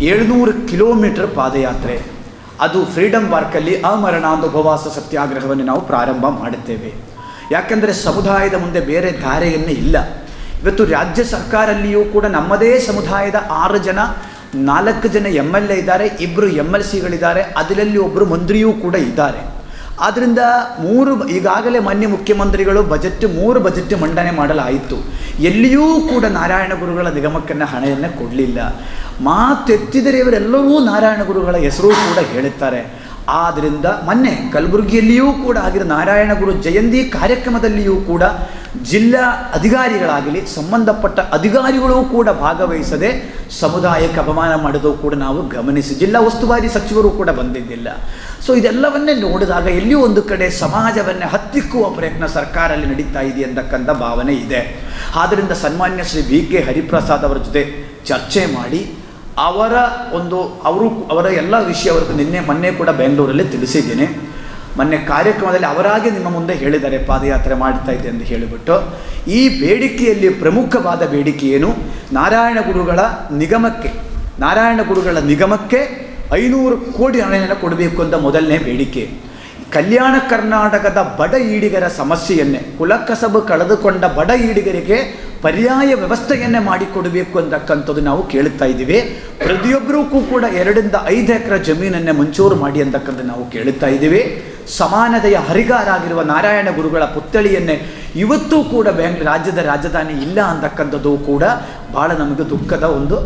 ಏಳ್ನೂರು ಕಿಲೋಮೀಟರ್ ಪಾದಯಾತ್ರೆ. ಅದು ಫ್ರೀಡಮ್ ಪಾರ್ಕಲ್ಲಿ ಅಮರಣಾಂಧ ಉಪವಾಸ ಸತ್ಯಾಗ್ರಹವನ್ನು ನಾವು ಪ್ರಾರಂಭ ಮಾಡುತ್ತೇವೆ. ಯಾಕೆಂದರೆ ಸಮುದಾಯದ ಮುಂದೆ ಬೇರೆ ಧಾರೆಯನ್ನೇ ಇಲ್ಲ. ಇವತ್ತು ರಾಜ್ಯ ಸರ್ಕಾರಲ್ಲಿಯೂ ಕೂಡ ನಮ್ಮದೇ ಸಮುದಾಯದ ಆರು ಜನ, ನಾಲ್ಕು ಜನ ಎಂ ಎಲ್ ಎ ಇದ್ದಾರೆ ಇಬ್ಬರು ಎಂ ಎಲ್ ಸಿಗಳಿದ್ದಾರೆ, ಅದರಲ್ಲಿ ಒಬ್ಬರು ಮಂತ್ರಿಯೂ ಕೂಡ ಇದ್ದಾರೆ. ಆದ್ದರಿಂದ ಮೂರು ಈಗಾಗಲೇ ಮಾನ್ಯ ಮುಖ್ಯಮಂತ್ರಿಗಳು ಬಜೆಟ್ ಮೂರು ಬಜೆಟ್ ಮಂಡನೆ ಮಾಡಲಾಯಿತು. ಎಲ್ಲಿಯೂ ಕೂಡ ನಾರಾಯಣ ಗುರುಗಳ ನಿಗಮಕ್ಕನ್ನು ಹಣೆಯನ್ನು ಕೊಡಲಿಲ್ಲ. ಮಾತೆತ್ತಿದರೆ ಇವರೆಲ್ಲರೂ ನಾರಾಯಣ ಗುರುಗಳ ಹೆಸರು ಕೂಡ ಹೇಳುತ್ತಾರೆ. ಆದ್ದರಿಂದ ಮೊನ್ನೆ ಕಲಬುರಗಿಯಲ್ಲಿಯೂ ಕೂಡ ಆಗಿರೋ ನಾರಾಯಣ ಗುರು ಜಯಂತಿ ಕಾರ್ಯಕ್ರಮದಲ್ಲಿಯೂ ಕೂಡ ಜಿಲ್ಲಾ ಅಧಿಕಾರಿಗಳಾಗಲಿ, ಸಂಬಂಧಪಟ್ಟ ಅಧಿಕಾರಿಗಳು ಕೂಡ ಭಾಗವಹಿಸದೆ ಸಮುದಾಯಕ್ಕೆ ಅಪಮಾನ ಮಾಡೋದು ಕೂಡ ನಾವು ಗಮನಿಸಿ. ಜಿಲ್ಲಾ ಉಸ್ತುವಾರಿ ಸಚಿವರು ಕೂಡ ಬಂದಿದ್ದಿಲ್ಲ. ಸೊ ಇದೆಲ್ಲವನ್ನೇ ನೋಡಿದಾಗ ಎಲ್ಲಿಯೂ ಒಂದು ಕಡೆ ಸಮಾಜವನ್ನೇ ಹತ್ತಿಕ್ಕುವ ಪ್ರಯತ್ನ ಸರ್ಕಾರ ಅಲ್ಲಿ ನಡೀತಾ ಇದೆ ಅಂತಕ್ಕಂಥ ಭಾವನೆ ಇದೆ. ಆದ್ದರಿಂದ ಸನ್ಮಾನ್ಯ ಶ್ರೀ ವಿ ಕೆ ಹರಿಪ್ರಸಾದ್ ಅವರ ಜೊತೆ ಚರ್ಚೆ ಮಾಡಿ ಅವರ ಒಂದು, ಅವರು ಅವರ ಎಲ್ಲ ವಿಷಯ ಅವರದ್ದು ನಿನ್ನೆ, ಮೊನ್ನೆ ಕೂಡ ಬೆಂಗಳೂರಲ್ಲಿ ತಿಳಿಸಿದ್ದೀನಿ. ಮೊನ್ನೆ ಕಾರ್ಯಕ್ರಮದಲ್ಲಿ ಅವರಾಗೆ ನಿಮ್ಮ ಮುಂದೆ ಹೇಳಿದ್ದಾರೆ, ಪಾದಯಾತ್ರೆ ಮಾಡ್ತಾ ಇದೆ ಎಂದು ಹೇಳಿಬಿಟ್ಟು. ಈ ಬೇಡಿಕೆಯಲ್ಲಿ ಪ್ರಮುಖವಾದ ಬೇಡಿಕೆ ಏನು? ನಾರಾಯಣ ಗುರುಗಳ ನಿಗಮಕ್ಕೆ, ನಾರಾಯಣ ಗುರುಗಳ ನಿಗಮಕ್ಕೆ ಐನೂರು ಕೋಟಿ ಹಣ ಕೊಡಬೇಕು ಅಂತ ಮೊದಲನೇ ಬೇಡಿಕೆ. ಕಲ್ಯಾಣ ಕರ್ನಾಟಕದ ಬಡ ಈಡಿಗರ ಸಮಸ್ಯೆಯನ್ನೇ, ಕುಲಕಸಬು ಕಳೆದುಕೊಂಡ ಬಡ ಈಡಿಗರಿಗೆ ಪರ್ಯಾಯ ವ್ಯವಸ್ಥೆಯನ್ನೇ ಮಾಡಿಕೊಡಬೇಕು ಅಂತಕ್ಕಂಥದ್ದು ನಾವು ಕೇಳುತ್ತಾ ಇದ್ದೀವಿ. ಪ್ರತಿಯೊಬ್ಬರಿಗೂ ಕೂಡ ಎರಡರಿಂದ ಐದು ಎಕರೆ ಜಮೀನನ್ನೇ ಮಂಜೂರು ಮಾಡಿ ಅಂತಕ್ಕಂಥ ನಾವು ಕೇಳುತ್ತಾ ಇದ್ದೀವಿ. ಸಮಾನತೆಯ ಹರಿಗಾರಾಗಿರುವ ನಾರಾಯಣ ಗುರುಗಳ ಪುತ್ಥಳಿಯನ್ನೇ ಇವತ್ತೂ ಕೂಡ ಬೆಂಗ್ ರಾಜ್ಯದ ರಾಜಧಾನಿ ಇಲ್ಲ ಅಂತಕ್ಕಂಥದ್ದು ಕೂಡ ಭಾಳ ನಮಗೆ ದುಃಖದ ಒಂದು